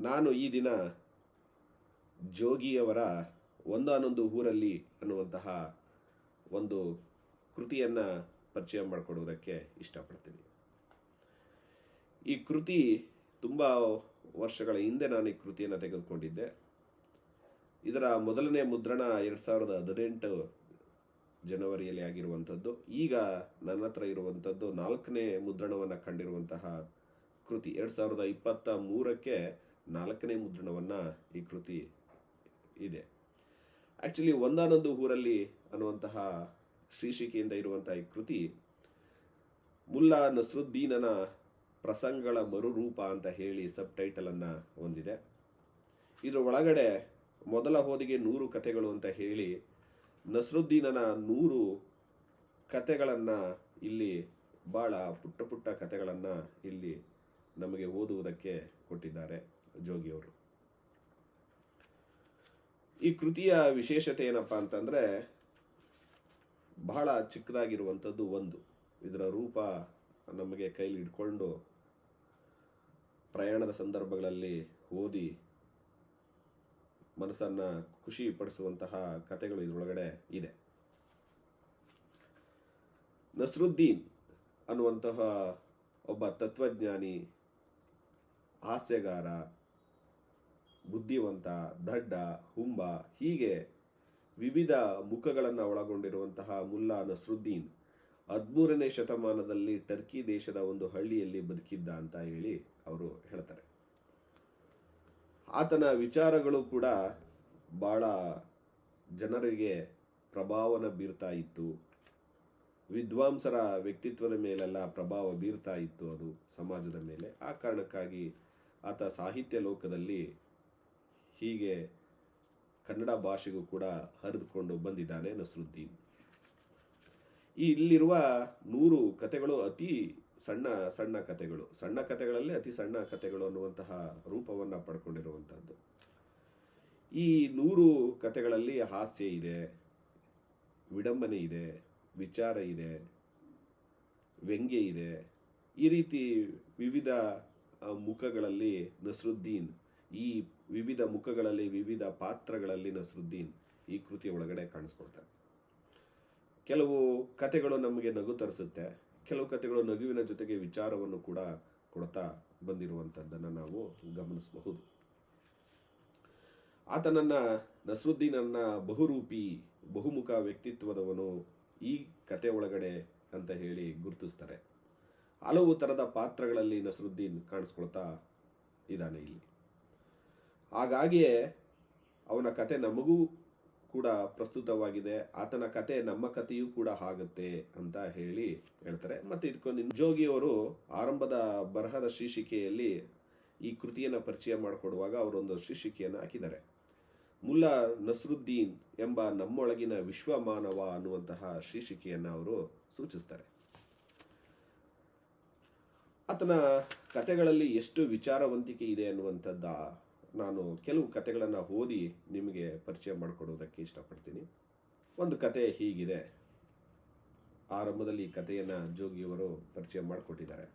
ನಾನು ಈ ದಿನ ಜೋಗಿಯವರ ಒಂದಾನೊಂದು ಊರಲ್ಲಿ ಅನ್ನುವಂತಹ ಒಂದು ಕೃತಿಯನ್ನು ಪರಿಚಯ ಮಾಡಿಕೊಡುವುದಕ್ಕೆ ಇಷ್ಟಪಡ್ತೀನಿ. ಈ ಕೃತಿ ತುಂಬ ವರ್ಷಗಳ ಹಿಂದೆ ನಾನು ಈ ಕೃತಿಯನ್ನು ತೆಗೆದುಕೊಂಡಿದ್ದೆ. ಇದರ ಮೊದಲನೇ ಮುದ್ರಣ ಎರಡು ಸಾವಿರದ ಹದಿನೆಂಟು ಜನವರಿಯಲ್ಲಿ ಆಗಿರುವಂಥದ್ದು. ಈಗ ನನ್ನ ಹತ್ರ ಇರುವಂಥದ್ದು ನಾಲ್ಕನೇ ಮುದ್ರಣವನ್ನು ಕಂಡಿರುವಂತಹ ಕೃತಿ. ಎರಡು ಸಾವಿರದ ಇಪ್ಪತ್ತ ಮೂರಕ್ಕೆ ನಾಲ್ಕನೇ ಮುದ್ರಣವನ್ನು ಈ ಕೃತಿ ಇದೆ. ಆ್ಯಕ್ಚುಲಿ ಒಂದಾನೊಂದು ಊರಲ್ಲಿ ಅನ್ನುವಂತಹ ಶೀರ್ಷಿಕೆಯಿಂದ ಇರುವಂತಹ ಈ ಕೃತಿ, ಮುಲ್ಲಾ ನಸ್ರುದ್ದೀನನ ಪ್ರಸಂಗಗಳ ಮರುರೂಪ ಅಂತ ಹೇಳಿ ಸಬ್ ಟೈಟಲನ್ನು ಹೊಂದಿದೆ. ಇದರ ಒಳಗಡೆ ಮೊದಲ ಹೋದಿಗೆ ನೂರು ಕಥೆಗಳು ಅಂತ ಹೇಳಿ ನಸ್ರುದ್ದೀನನ ನೂರು ಕತೆಗಳನ್ನು ಇಲ್ಲಿ ಭಾಳ ಪುಟ್ಟ ಪುಟ್ಟ ಕತೆಗಳನ್ನು ಇಲ್ಲಿ ನಮಗೆ ಓದುವುದಕ್ಕೆ ಕೊಟ್ಟಿದ್ದಾರೆ. ಜೋಗಿಯವರು. ಈ ಕೃತಿಯ ವಿಶೇಷತೆ ಏನಪ್ಪ ಅಂತಂದರೆ, ಬಹಳ ಚಿಕ್ಕದಾಗಿರುವಂಥದ್ದು ಒಂದು. ಇದರ ರೂಪ ನಮಗೆ ಕೈಲಿ ಹಿಡ್ಕೊಂಡು ಪ್ರಯಾಣದ ಸಂದರ್ಭಗಳಲ್ಲಿ ಓದಿ ಮನಸ್ಸನ್ನು ಖುಷಿ ಪಡಿಸುವಂತಹ ಕಥೆಗಳು ಇದರೊಳಗಡೆ ಇದೆ. ನಸ್ರುದ್ದೀನ್ ಅನ್ನುವಂತಹ ಒಬ್ಬ ತತ್ವಜ್ಞಾನಿ, ಹಾಸ್ಯಗಾರ ಬುದ್ಧಿವಂತ, ದಡ್ಡ, ಹುಂಬ, ಹೀಗೆ ವಿವಿಧ ಮುಖಗಳನ್ನು ಒಳಗೊಂಡಿರುವಂತಹ ಮುಲ್ಲಾ ನಸ್ರುದ್ದೀನ್ ಹದಿಮೂರನೇ ಶತಮಾನದಲ್ಲಿ ಟರ್ಕಿ ದೇಶದ ಒಂದು ಹಳ್ಳಿಯಲ್ಲಿ ಬದುಕಿದ್ದ ಅಂತ ಹೇಳಿ ಅವರು ಹೇಳ್ತಾರೆ. ಆತನ ವಿಚಾರಗಳು ಕೂಡ ಬಹಳ ಜನರಿಗೆ ಪ್ರಭಾವನ ಬೀರ್ತಾ ಇತ್ತು. ವಿದ್ವಾಂಸರ ವ್ಯಕ್ತಿತ್ವದ ಮೇಲೆಲ್ಲ ಪ್ರಭಾವ ಬೀರ್ತಾ ಇತ್ತು ಅದು ಸಮಾಜದ ಮೇಲೆ. ಆ ಕಾರಣಕ್ಕಾಗಿ ಆತ ಸಾಹಿತ್ಯ ಲೋಕದಲ್ಲಿ ಹೀಗೆ ಕನ್ನಡ ಭಾಷೆಗೂ ಕೂಡ ಹರಿದುಕೊಂಡು ಬಂದಿದ್ದಾನೆ ನಸರುದ್ದೀನ್. ಈ ಇಲ್ಲಿರುವ ನೂರು ಕತೆಗಳು ಅತಿ ಸಣ್ಣ ಸಣ್ಣ ಕತೆಗಳು ಸಣ್ಣ ಕತೆಗಳಲ್ಲಿ ಅತಿ ಸಣ್ಣ ಕತೆಗಳು ಅನ್ನುವಂತಹ ರೂಪವನ್ನು ಪಡ್ಕೊಂಡಿರುವಂಥದ್ದು ಈ ನೂರು ಕತೆಗಳಲ್ಲಿ ಹಾಸ್ಯ ಇದೆ, ವಿಡಂಬನೆ ಇದೆ, ವಿಚಾರ ಇದೆ, ವ್ಯಂಗ್ಯ ಇದೆ. ಈ ರೀತಿ ವಿವಿಧ ಮುಖಗಳಲ್ಲಿ ನಸ್ರುದ್ದೀನ್ ಈ ವಿವಿಧ ಮುಖಗಳಲ್ಲಿ, ವಿವಿಧ ಪಾತ್ರಗಳಲ್ಲಿ ನಸ್ರುದ್ದೀನ್ ಈ ಕೃತಿಯ ಒಳಗಡೆ ಕಾಣಿಸ್ಕೊಳ್ತಾರೆ. ಕೆಲವು ಕತೆಗಳು ನಮಗೆ ನಗು ತರಿಸುತ್ತೆ. ಕೆಲವು ಕತೆಗಳು ನಗುವಿನ ಜೊತೆಗೆ ವಿಚಾರವನ್ನು ಕೂಡ ಕೊಡ್ತಾ ಬಂದಿರುವಂಥದ್ದನ್ನು ನಾವು ಗಮನಿಸಬಹುದು. ಆತನನ್ನ ನಸರುದ್ದೀನನ್ನ ಬಹುರೂಪಿ, ಬಹುಮುಖ ವ್ಯಕ್ತಿತ್ವದವನು ಈ ಕತೆ ಒಳಗಡೆ ಅಂತ ಹೇಳಿ ಗುರುತಿಸ್ತಾರೆ. ಹಲವು ಥರದ ಪಾತ್ರಗಳಲ್ಲಿ ನಸರುದ್ದೀನ್ ಕಾಣಿಸ್ಕೊಳ್ತಾ ಇದ್ದಾನೆ ಇಲ್ಲಿ. ಹಾಗಾಗಿಯೇ ಅವನ ಕತೆ ನಮಗೂ ಕೂಡ ಪ್ರಸ್ತುತವಾಗಿದೆ. ಆತನ ಕತೆ ನಮ್ಮ ಕಥೆಯೂ ಕೂಡ ಆಗುತ್ತೆ ಅಂತ ಹೇಳಿ ಹೇಳ್ತಾರೆ. ಮತ್ತೆ ಇದಕ್ಕೊಂದು ಜೋಗಿಯವರು ಆರಂಭದ ಬರಹದ ಶೀರ್ಷಿಕೆಯಲ್ಲಿ ಈ ಕೃತಿಯನ್ನು ಪರಿಚಯ ಮಾಡಿಕೊಡುವಾಗ ಅವರೊಂದು ಶೀರ್ಷಿಕೆಯನ್ನು ಹಾಕಿದ್ದಾರೆ. ಮುಲ್ಲಾ ನಸ್ರುದ್ದೀನ್ ಎಂಬ ನಮ್ಮೊಳಗಿನ ವಿಶ್ವಮಾನವ ಅನ್ನುವಂತಹ ಶೀರ್ಷಿಕೆಯನ್ನು ಅವರು ಸೂಚಿಸ್ತಾರೆ. ಆತನ ಕತೆಗಳಲ್ಲಿ ಎಷ್ಟು ವಿಚಾರವಂತಿಕೆ ಇದೆ ಅನ್ನುವಂಥದ್ದ ನಾನು ಕೆಲವು ಕತೆಗಳನ್ನು ಓದಿ ನಿಮಗೆ ಪರಿಚಯ ಮಾಡಿಕೊಡೋದಕ್ಕೆ ಇಷ್ಟಪಡ್ತೀನಿ. ಒಂದು ಕತೆ ಹೀಗಿದೆ. ಆರಂಭದಲ್ಲಿ ಈ ಕಥೆಯನ್ನು ಜೋಗಿಯವರು ಪರಿಚಯ ಮಾಡಿಕೊಟ್ಟಿದ್ದಾರೆ.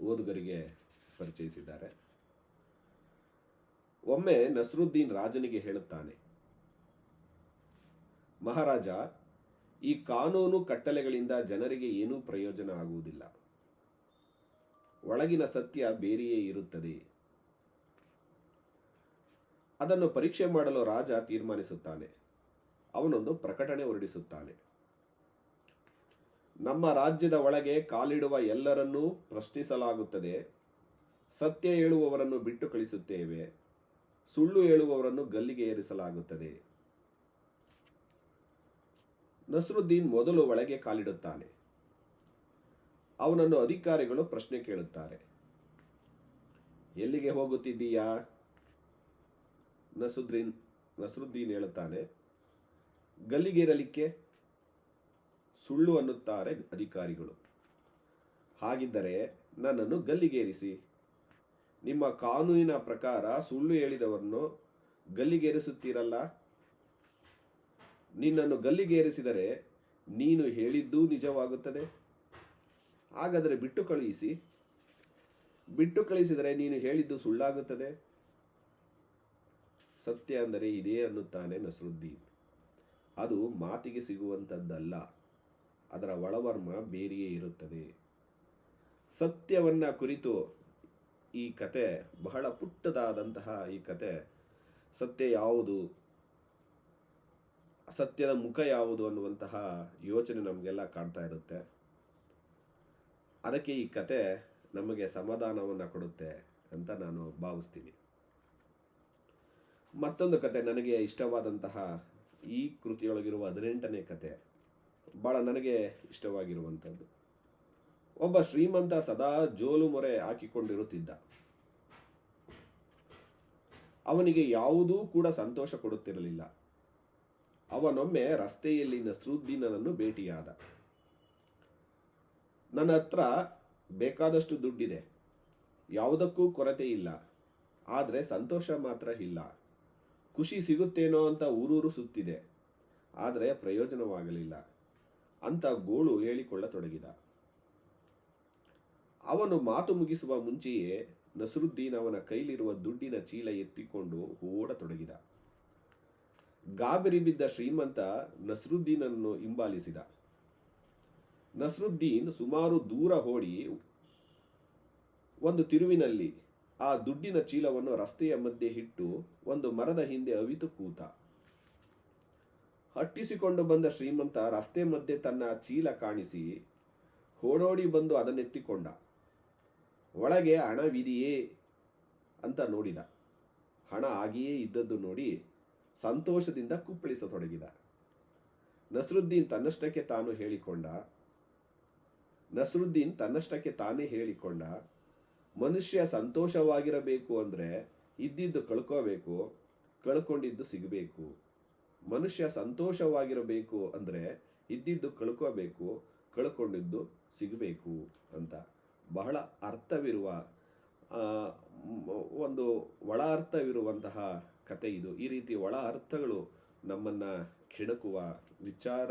ಓದುಗರಿಗೆ ಪರಿಚಯಿಸಿದ್ದಾರೆ. ಒಮ್ಮೆ ನಸರುದ್ದೀನ್ ರಾಜನಿಗೆ ಹೇಳುತ್ತಾನೆ, ಮಹಾರಾಜ, ಈ ಕಾನೂನು ಕಟ್ಟಲೆಗಳಿಂದ ಜನರಿಗೆ ಏನೂ ಪ್ರಯೋಜನ ಆಗುವುದಿಲ್ಲ. ಒಳಗಿನ ಸತ್ಯ ಬೇರೆಯೇ ಇರುತ್ತದೆ. ಅದನ್ನು ಪರೀಕ್ಷೆ ಮಾಡಲು ರಾಜ ತೀರ್ಮಾನಿಸುತ್ತಾನೆ. ಅವನೊಂದು ಪ್ರಕಟಣೆ ಹೊರಡಿಸುತ್ತಾನೆ. ನಮ್ಮ ರಾಜ್ಯದ ಒಳಗೆ ಕಾಲಿಡುವ ಎಲ್ಲರನ್ನೂ ಪ್ರಶ್ನಿಸಲಾಗುತ್ತದೆ. ಸತ್ಯ ಹೇಳುವವರನ್ನು ಬಿಟ್ಟು ಕಳಿಸುತ್ತೇವೆ. ಸುಳ್ಳು ಹೇಳುವವರನ್ನು ಗಲ್ಲಿಗೆ ಏರಿಸಲಾಗುತ್ತದೆ. ನಸ್ರುದ್ದೀನ್ ಮೊದಲು ಒಳಗೆ ಕಾಲಿಡುತ್ತಾನೆ. ಅವನನ್ನು ಅಧಿಕಾರಿಗಳು ಪ್ರಶ್ನೆ ಕೇಳುತ್ತಾರೆ. ಎಲ್ಲಿಗೆ ಹೋಗುತ್ತಿದ್ದೀಯಾ? ನಸುದ್ರೀನ್ ನಸರುದ್ದೀನ್ ಹೇಳುತ್ತಾನೆ, ಗಲ್ಲಿಗೇರಲಿಕ್ಕೆ ಸುಳ್ಳು ಅನ್ನುತ್ತಾರೆ ಅಧಿಕಾರಿಗಳು. ಹಾಗಿದ್ದರೆ ನನ್ನನ್ನು ಗಲ್ಲಿಗೇರಿಸಿ. ನಿಮ್ಮ ಕಾನೂನಿನ ಪ್ರಕಾರ ಸುಳ್ಳು ಹೇಳಿದವರನ್ನು ಗಲ್ಲಿಗೇರಿಸುತ್ತೀರಲ್ಲ? ನಿನ್ನನ್ನು ಗಲ್ಲಿಗೇರಿಸಿದರೆ ನೀನು ಹೇಳಿದ್ದು ನಿಜವಾಗುತ್ತದೆ. ಹಾಗಾದರೆ ಬಿಟ್ಟು ಕಳುಹಿಸಿ. ಬಿಟ್ಟು ಕಳಿಸಿದರೆ ನೀನು ಹೇಳಿದ್ದು ಸುಳ್ಳಾಗುತ್ತದೆ. ಸತ್ಯ ಅಂದರೆ ಇದೇ ಅನ್ನುತ್ತಾನೆ ನಸರುದ್ದೀನ್. ಅದು ಮಾತಿಗೆ ಸಿಗುವಂಥದ್ದಲ್ಲ, ಅದರ ಒಳವರ್ಮ ಬೇರೆಯೇ ಇರುತ್ತದೆ. ಸತ್ಯವನ್ನು ಕುರಿತು ಈ ಕತೆ, ಬಹಳ ಪುಟ್ಟದಾದಂತಹ ಈ ಕತೆ, ಸತ್ಯ ಯಾವುದು, ಸತ್ಯದ ಮುಖ ಯಾವುದು ಅನ್ನುವಂತಹ ಯೋಚನೆ ನಮಗೆಲ್ಲ ಕಾಡ್ತಾ ಇರುತ್ತೆ. ಅದಕ್ಕೆ ಈ ಕತೆ ನಮಗೆ ಸಮಾಧಾನವನ್ನು ಕೊಡುತ್ತೆ ಅಂತ ನಾನು ಭಾವಿಸ್ತೀನಿ. ಮತ್ತೊಂದು ಕತೆ ನನಗೆ ಇಷ್ಟವಾದಂತಹ ಈ ಕೃತಿಯೊಳಗಿರುವ ಹದಿನೆಂಟನೇ ಕತೆ. ಭಾಳ ನನಗೆ ಇಷ್ಟವಾಗಿರುವಂಥದ್ದು. ಒಬ್ಬ ಶ್ರೀಮಂತ ಸದಾ ಜೋಲು ಮೊರೆ ಹಾಕಿಕೊಂಡಿರುತ್ತಿದ್ದ. ಅವನಿಗೆ ಯಾವುದೂ ಕೂಡ ಸಂತೋಷ ಕೊಡುತ್ತಿರಲಿಲ್ಲ. ಅವನೊಮ್ಮೆ ರಸ್ತೆಯಲ್ಲಿ ನಸ್ರುದ್ದೀನನನ್ನು ಭೇಟಿಯಾದ. ನನ್ನ ಹತ್ರ ಬೇಕಾದಷ್ಟು ದುಡ್ಡಿದೆ. ಯಾವುದಕ್ಕೂ ಕೊರತೆ ಇಲ್ಲ ಆದರೆ ಸಂತೋಷ ಮಾತ್ರ ಇಲ್ಲ. ಖುಷಿ ಸಿಗುತ್ತೇನೋ ಅಂತ ಊರೂರು ಸುತ್ತಿದೆ. ಆದರೆ ಪ್ರಯೋಜನವಾಗಲಿಲ್ಲ. ಅಂತ ಗೋಳು ಹೇಳಿಕೊಳ್ಳತೊಡಗಿದ. ಅವನು ಮಾತು ಮುಗಿಸುವ ಮುಂಚೆಯೇ ನಸರುದ್ದೀನ್ ಅವನ ಕೈಲಿರುವ ದುಡ್ಡಿನ ಚೀಲ ಎತ್ತಿಕೊಂಡು ಓಡತೊಡಗಿದ. ಗಾಬರಿ ಬಿದ್ದ ಶ್ರೀಮಂತ ನಸರುದ್ದೀನನ್ನು ಹಿಂಬಾಲಿಸಿದ. ನಸರುದ್ದೀನ್ ಸುಮಾರು ದೂರ ಓಡಿ ಒಂದು ತಿರುವಿನಲ್ಲಿ ಆ ದುಡ್ಡಿನ ಚೀಲವನ್ನು ರಸ್ತೆಯ ಮಧ್ಯೆ ಇಟ್ಟು ಒಂದು ಮರದ ಹಿಂದೆ ಅವಿತು ಕೂತ. ಹಟ್ಟಿಸಿಕೊಂಡು ಬಂದ ಶ್ರೀಮಂತ ರಸ್ತೆ ಮಧ್ಯೆ ತನ್ನ ಚೀಲ ಕಾಣಿಸಿ ಓಡೋಡಿ ಬಂದು ಅದನ್ನೆತ್ತಿಕೊಂಡ. ಒಳಗೆ ಹಣವಿದೆಯೇ ಅಂತ ನೋಡಿದ. ಹಣ ಆಗಿಯೇ ಇದ್ದದ್ದು ನೋಡಿ ಸಂತೋಷದಿಂದ ಕುಪ್ಪಳಿಸತೊಡಗಿದ. ನಸರುದ್ದೀನ್ ತನ್ನಷ್ಟಕ್ಕೆ ತಾನು ಹೇಳಿಕೊಂಡ. ನಸರುದ್ದೀನ್ ತನ್ನಷ್ಟಕ್ಕೆ ತಾನೇ ಹೇಳಿಕೊಂಡ. ಮನುಷ್ಯ ಸಂತೋಷವಾಗಿರಬೇಕು ಅಂದರೆ ಇದ್ದಿದ್ದು ಕಳ್ಕೋಬೇಕು, ಕಳ್ಕೊಂಡಿದ್ದು ಸಿಗಬೇಕು. ಮನುಷ್ಯ ಸಂತೋಷವಾಗಿರಬೇಕು ಅಂದರೆ ಇದ್ದಿದ್ದು ಕಳ್ಕೋಬೇಕು, ಕಳ್ಕೊಂಡಿದ್ದು ಸಿಗಬೇಕು ಅಂತ ಬಹಳ ಅರ್ಥವಿರುವ ಒಂದು ಒಳ ಅರ್ಥವಿರುವಂತಹ ಕತೆ ಇದು. ಈ ರೀತಿ ಒಳ ಅರ್ಥಗಳು ನಮ್ಮನ್ನು ಕೆಣಕುವ, ವಿಚಾರ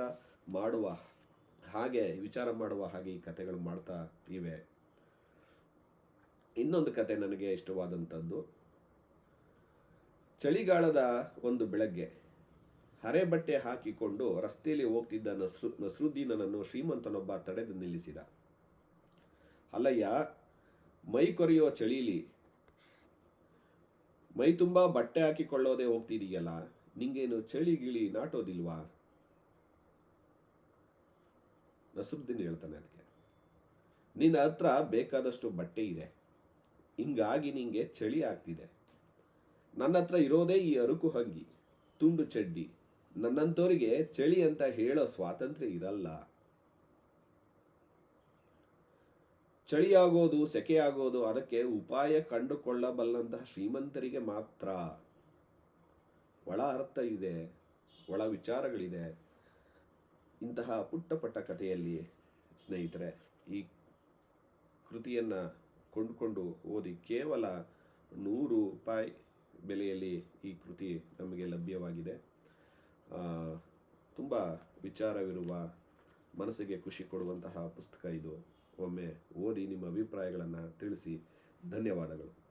ಮಾಡುವ ಹಾಗೆ, ವಿಚಾರ ಮಾಡುವ ಹಾಗೆ ಈ ಕತೆಗಳು ಮಾಡ್ತಾ ಇವೆ. ಇನ್ನೊಂದು ಕತೆ ನನಗೆ ಇಷ್ಟವಾದಂಥದ್ದು. ಚಳಿಗಾಲದ ಒಂದು ಬೆಳಗ್ಗೆ ಹರೆ ಬಟ್ಟೆ ಹಾಕಿಕೊಂಡು ರಸ್ತೆಯಲ್ಲಿ ಹೋಗ್ತಿದ್ದ ನಸ್ರು ನಸ್ರುದ್ದೀನನನ್ನು ಶ್ರೀಮಂತನೊಬ್ಬ ತಡೆದು ನಿಲ್ಲಿಸಿದ. ಅಲ್ಲಯ್ಯ, ಮೈ ಕೊರೆಯುವ ಚಳಿಲಿ. ಮೈ ತುಂಬ ಬಟ್ಟೆ ಹಾಕಿಕೊಳ್ಳೋದೇ ಹೋಗ್ತಿದೀಯಲ್ಲ, ನಿಂಗೇನು ಚಳಿ ಗಿಳಿ ನಾಟೋದಿಲ್ವಾ? ನಸ್ರುದ್ದೀನ್ ಹೇಳ್ತಾನೆ ಅದಕ್ಕೆ. ನಿನ್ನ ಹತ್ರ ಬೇಕಾದಷ್ಟು ಬಟ್ಟೆ ಇದೆ. ಹಿಂಗಾಗಿ ನಿಂಗೆ ಚಳಿ ಆಗ್ತಿದೆ. ನನ್ನ ಹತ್ರ ಇರೋದೇ ಈ ಅರುಕು ಹಂಗಿ, ತುಂಡು ಚಡ್ಡಿ. ನನ್ನಂತವರಿಗೆ ಚಳಿ ಅಂತ ಹೇಳೋ ಸ್ವಾತಂತ್ರ್ಯ ಇರಲ್ಲ. ಚಳಿಯಾಗೋದು, ಸೆಕೆಯಾಗೋದು ಅದಕ್ಕೆ ಉಪಾಯ ಕಂಡುಕೊಳ್ಳಬಲ್ಲಂತಹ ಶ್ರೀಮಂತರಿಗೆ ಮಾತ್ರ. ಒಳ ಅರ್ಥ ಇದೆ, ಒಳ ವಿಚಾರಗಳಿದೆ. ಇಂತಹ ಪುಟ್ಟ ಪಟ್ಟ ಕಥೆಯಲ್ಲಿ ಸ್ನೇಹಿತರೆ, ಈ ಕೃತಿಯನ್ನು ಕೊಂಡುಕೊಂಡು ಓದಿ ಕೇವಲ ನೂರು ರೂಪಾಯಿ ಬೆಲೆಯಲ್ಲಿ ಈ ಕೃತಿ ನಮಗೆ ಲಭ್ಯವಾಗಿದೆ. ತುಂಬ ವಿಚಾರವಿರುವ, ಮನಸ್ಸಿಗೆ ಖುಷಿ ಕೊಡುವಂತಹ ಪುಸ್ತಕ ಇದು. ಒಮ್ಮೆ ಓದಿ ನಿಮ್ಮ ಅಭಿಪ್ರಾಯಗಳನ್ನು ತಿಳಿಸಿ. ಧನ್ಯವಾದಗಳು.